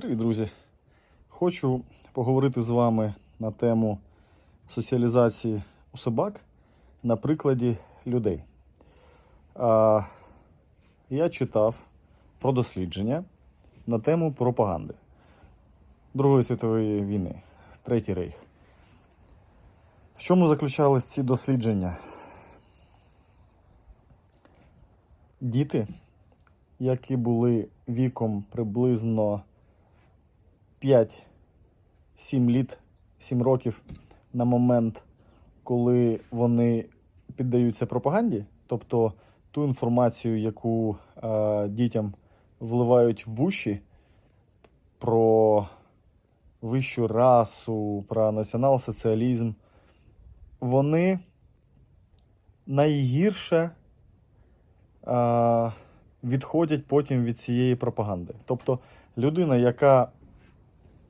Привіт, друзі! Хочу поговорити з вами на тему соціалізації у собак на прикладі людей. Я читав про дослідження на тему пропаганди Другої світової війни, Третій рейх. В чому заключались ці дослідження? Діти, які були віком приблизно 5-7 літ, 7 років на момент, коли вони піддаються пропаганді, тобто ту інформацію, яку е, дітям вливають в уші про вищу расу, про націонал-соціалізм, вони найгірше е, відходять потім від цієї пропаганди. Тобто людина, яка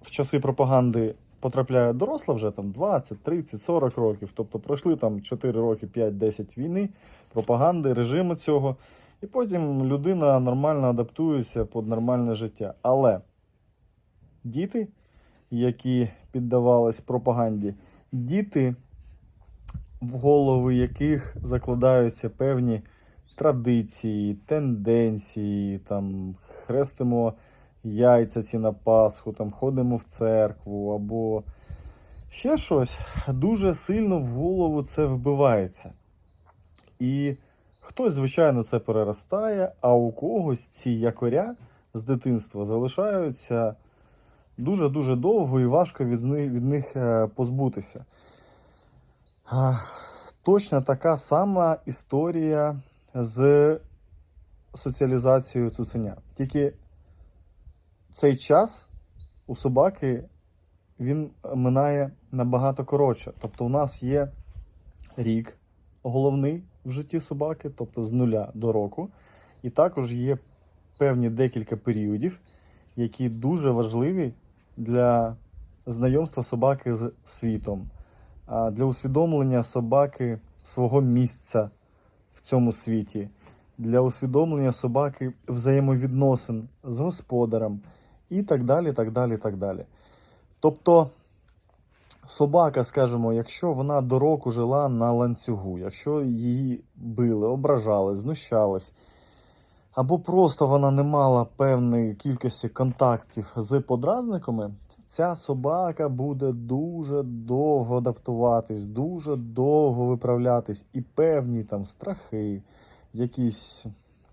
в часи пропаганди потрапляє доросла вже там 20, 30, 40 років, тобто пройшли там 4 роки, 5-10 війни, пропаганди, режиму цього, і потім людина нормально адаптується під нормальне життя. Але діти, які піддавались пропаганді, діти, в голови яких закладаються певні традиції, тенденції, там хрестимо яйця ці на Пасху, там ходимо в церкву або ще щось, дуже сильно в голову це вбивається. І хтось, звичайно, це переростає, а у когось ці якоря з дитинства залишаються дуже-дуже довго і важко від них, від них е, позбутися. Точно така сама історія з соціалізацією цуценя. Тільки цей час у собаки він минає набагато коротше. Тобто, у нас є рік головний в житті собаки, тобто з нуля до року, і також є певні декілька періодів, які дуже важливі для знайомства собаки з світом, для усвідомлення собаки свого місця в цьому світі, для усвідомлення собаки взаємовідносин з господарем і так далі. так далі, так далі. Тобто собака, скажімо, якщо вона до року жила на ланцюгу, якщо її били, ображали, знущались, або просто вона не мала певної кількості контактів з подразниками, ця собака буде дуже довго адаптуватись, дуже довго виправлятись, і певні там страхи, якісь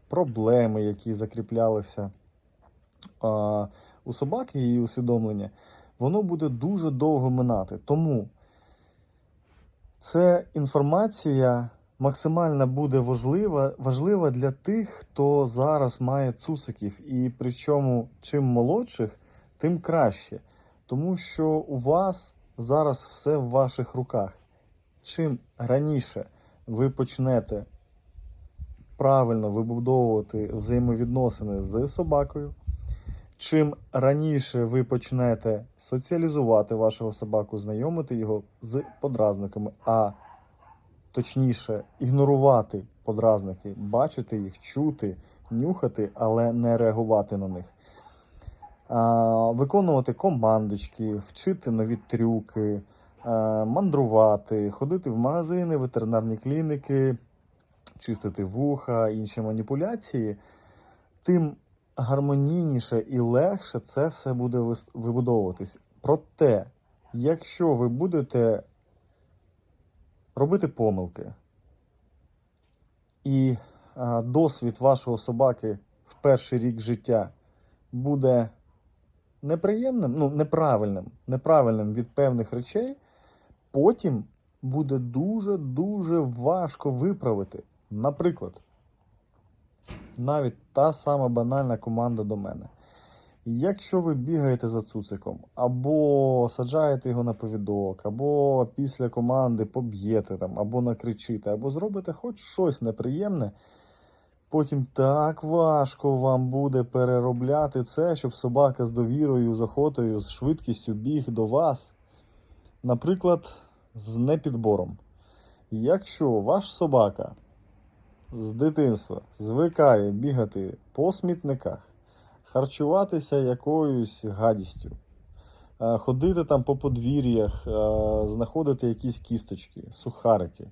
проблеми, які закріплялися у собаки її усвідомлення, воно буде дуже довго минати. Тому це інформація максимально буде важлива, важлива для тих, хто зараз має цуциків. І причому чим молодших, тим краще. Тому що у вас зараз все в ваших руках. Чим раніше ви почнете правильно вибудовувати взаємовідносини з собакою, чим раніше ви почнете соціалізувати вашого собаку, знайомити його з подразниками, а точніше, ігнорувати подразники, бачити їх, чути, нюхати, але не реагувати на них. Виконувати командочки, вчити нові трюки, мандрувати, ходити в магазини, ветеринарні клініки, чистити вуха, інші маніпуляції, тим гармонійніше і легше це все буде вибудовуватись. Проте, якщо ви будете робити помилки, і досвід вашого собаки в перший рік життя буде неприємним, ну, неправильним, неправильним від певних речей, потім буде дуже-дуже важко виправити. Наприклад, навіть та сама банальна команда до мене. Якщо ви бігаєте за цуциком, або саджаєте його на повідок, або після команди поб'єте там, або накричите, або зробите хоч щось неприємне, потім так важко вам буде переробляти це, щоб собака з довірою, з охотою, з швидкістю біг до вас. Наприклад, з непідбором. Якщо ваш собака з дитинства звикає бігати по смітниках, харчуватися якоюсь гадістю, е, ходити там по подвір'ях, е, знаходити якісь кісточки, сухарики.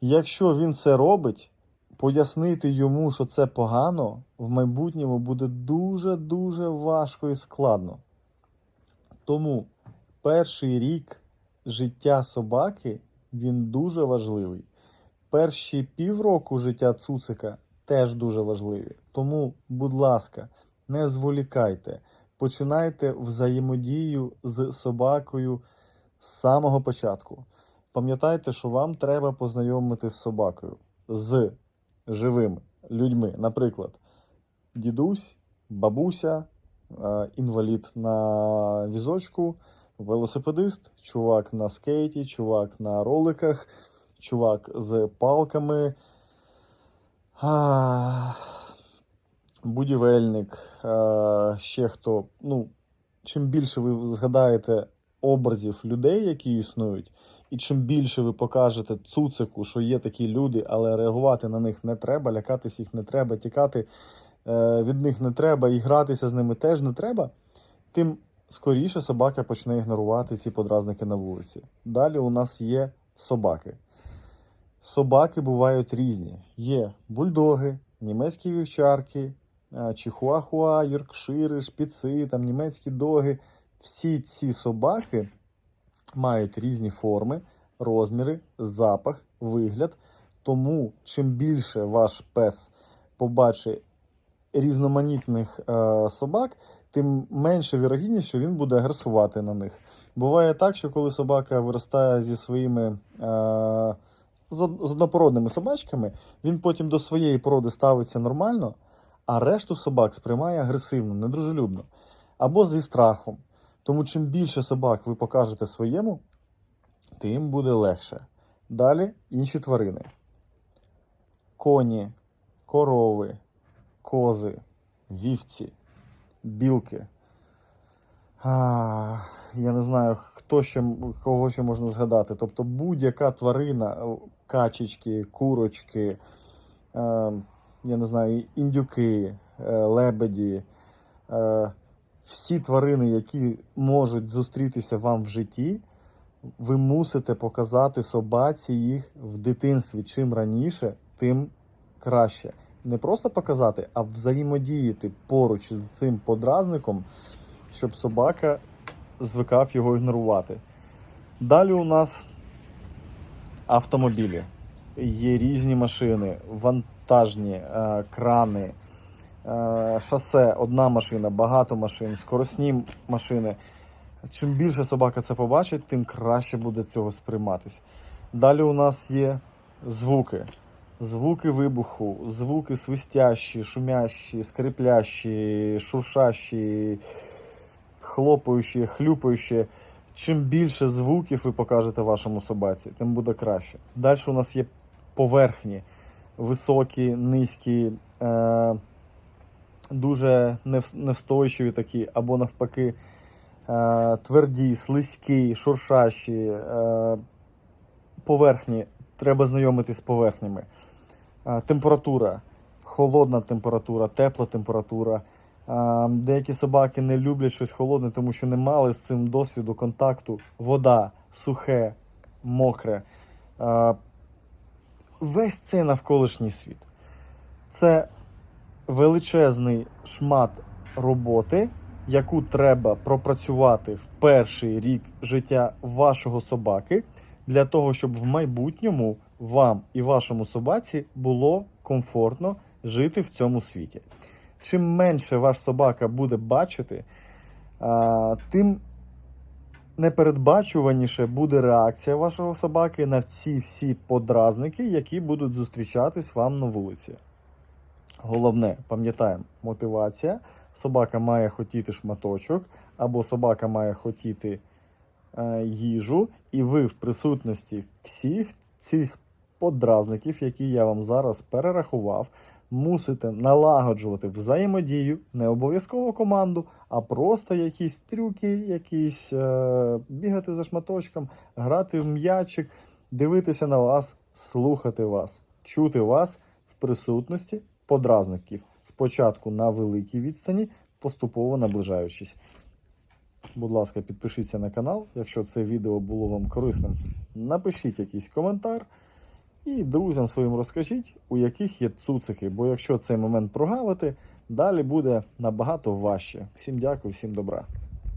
Якщо він це робить, пояснити йому, що це погано, в майбутньому буде дуже-дуже важко і складно. Тому перший рік життя собаки він дуже важливий. Перші півроку життя цуцика теж дуже важливі. Тому, будь ласка, не зволікайте. Починайте взаємодію з собакою з самого початку. Пам'ятайте, що вам треба познайомитись з собакою, з живими людьми. Наприклад, дідусь, бабуся, е, інвалід на візочку, велосипедист, чувак на скейті, чувак на роликах, чувак з палками, а, будівельник, е, ще хто. Ну, чим більше ви згадаєте образів людей, які існують, і чим більше ви покажете цуцику, що є такі люди, але реагувати на них не треба, лякатись їх не треба, тікати е, від них не треба і гратися з ними теж не треба, тим скоріше собака почне ігнорувати ці подразники на вулиці. Далі у нас є собаки. Собаки бувають різні. Є бульдоги, німецькі вівчарки, е, чихуахуа, йоркшири, шпіци, там німецькі доги. Всі ці собаки мають різні форми, розміри, запах, вигляд. Тому чим більше ваш пес побачить різноманітних е, собак, тим менше вірогідність, що він буде агресувати на них. Буває так, що коли собака виростає зі своїми е, з однопородними собачками, він потім до своєї породи ставиться нормально, а решту собак сприймає агресивно, недружелюбно або зі страхом. Тому чим більше собак ви покажете своєму, тим буде легше. Далі інші тварини: коні, корови, кози, вівці, білки. А, я не знаю, хто ще, кого ще можна згадати. Тобто будь-яка тварина, качечки, курочки, е, я не знаю, індюки, е, лебеді, е, всі тварини, які можуть зустрітися вам в житті, ви мусите показати собаці їх в дитинстві. Чим раніше, тим краще. Не просто показати, а взаємодіяти поруч з цим подразником, щоб собака звикав його ігнорувати. Далі у нас автомобілі. Є різні машини, вантажні, е, крани, е, шосе, одна машина, багато машин, скоросні машини. Чим більше собака це побачить, тим краще буде цього сприйматись. Далі у нас є звуки. Звуки вибуху, звуки свистящі, шумящі, скриплящі, шуршащі, хлопаючі, хлюпаючі. Чим більше звуків ви покажете вашому собаці, тим буде краще. Далі у нас є поверхні, високі, низькі, е, дуже невс- невстойчиві такі, або навпаки, е, тверді, слизькі, шуршащі. Е, поверхні. Треба знайомитись з поверхнями. Е, температура, холодна температура, тепла температура. Е, Деякі собаки не люблять щось холодне, тому що не мали з цим досвіду контакту. Вода, сухе, мокре. Е, Весь цей навколишній світ. Це величезний шмат роботи, яку треба пропрацювати в перший рік життя вашого собаки, для того, щоб в майбутньому вам і вашому собаці було комфортно жити в цьому світі. Чим менше ваш собака буде бачити, тим непередбачуваніше буде реакція вашого собаки на ці всі подразники, які будуть зустрічатись вам на вулиці. Головне, пам'ятаємо, мотивація. Собака має хотіти шматочок, або собака має хотіти е, їжу, і ви в присутності всіх цих подразників, які я вам зараз перерахував, мусите налагоджувати взаємодію, не обов'язково команду, а просто якісь трюки, якісь е, бігати за шматочком, грати в м'ячик, дивитися на вас, слухати вас, чути вас в присутності подразників. спочатку на великій відстані, поступово наближаючись. Будь ласка, підпишіться на канал, якщо це відео було вам корисним. Напишіть якийсь коментар і друзям своїм розкажіть, у яких є цуцики, бо якщо цей момент прогавити, далі буде набагато важче. Всім дякую, всім добра.